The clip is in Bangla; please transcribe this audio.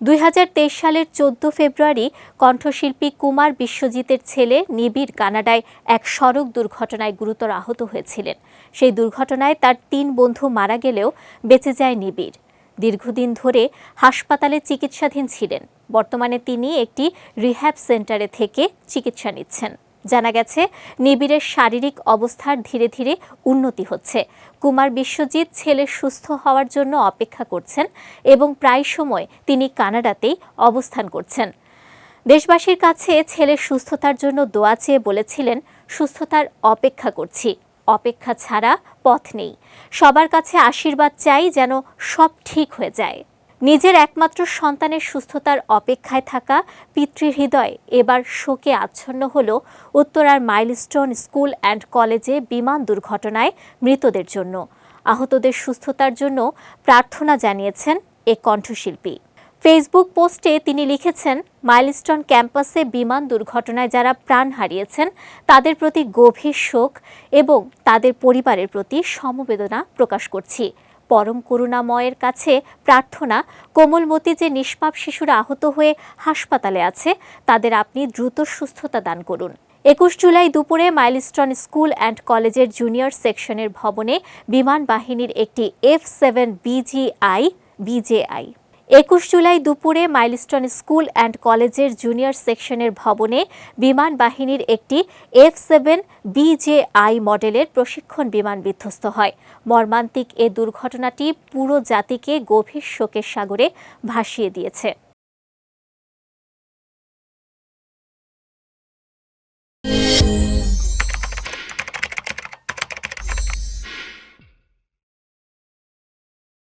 দুই হাজার তেইশ সালের চোদ্দ ফেব্রুয়ারি কণ্ঠশিল্পী কুমার বিশ্বজিতের ছেলে নিবিড় কানাডায় এক সড়ক দুর্ঘটনায় গুরুতর আহত হয়েছিলেন। সেই দুর্ঘটনায় তার তিন বন্ধু মারা গেলেও বেঁচে যায় নিবিড়। দীর্ঘদিন ধরে হাসপাতালে চিকিৎসাধীন ছিলেন। বর্তমানে তিনি একটি রিহ্যাব সেন্টারে থেকে চিকিৎসা নিচ্ছেন। জানা গেছে, নিবিড়ের শারীরিক অবস্থার ধীরে ধীরে উন্নতি হচ্ছে। কুমার বিশ্বজিৎ ছেলে সুস্থ হওয়ার জন্য অপেক্ষা করছেন এবং প্রায় সময় তিনি কানাডাতেই অবস্থান করছেন। দেশবাসীর কাছে ছেলের সুস্থতার জন্য দোয়া চেয়ে বলেছিলেন, সুস্থতার অপেক্ষা করছি। অপেক্ষা ছাড়া পথ নেই। সবার কাছে আশীর্বাদ চাই যেন সব ঠিক হয়ে যায়। নিজের একমাত্র সন্তানের সুস্থতার অপেক্ষায় থাকা পিতৃহৃদয় এবার শোকে আচ্ছন্ন হল উত্তরার মাইলস্টোন স্কুল অ্যান্ড কলেজে বিমান দুর্ঘটনায় মৃতদের জন্য। আহতদের সুস্থতার জন্য প্রার্থনা জানিয়েছেন এ কণ্ঠশিল্পী। ফেসবুক পোস্টে তিনি লিখেছেন, মাইলস্টোন ক্যাম্পাসে বিমান দুর্ঘটনায় যারা প্রাণ হারিয়েছেন, তাদের প্রতি গভীর শোক এবং তাদের পরিবারের প্রতি সমবেদনা প্রকাশ করছি। পরম করুণাময়ের কাছে প্রার্থনা কোমলমতি যে নিষ্পাপ শিশুরা আহত হয়ে হাসপাতালে আছে। তাদের আপনি দ্রুত সুস্থতা দান করুন। একুশ জুলাই দুপুরে মাইলস্টন স্কুল অ্যান্ড কলেজের জুনিয়র সেকশনের ভবনে বিমান বাহিনীর একটি এফ সেভেন বিজিআই, বিজেআই একুশ জুলাই দুপুরে মাইলস্টোন স্কুল অ্যান্ড কলেজের জুনিয়র সেকশনের ভবনে বিমান বাহিনীর একটি এফ সেভেন বিজেআই মডেলের প্রশিক্ষণ বিমান বিধ্বস্ত হয়। মর্মান্তিক এ দুর্ঘটনাটি পুরো জাতিকে গভীর শোকের সাগরে ভাসিয়ে দিয়েছে।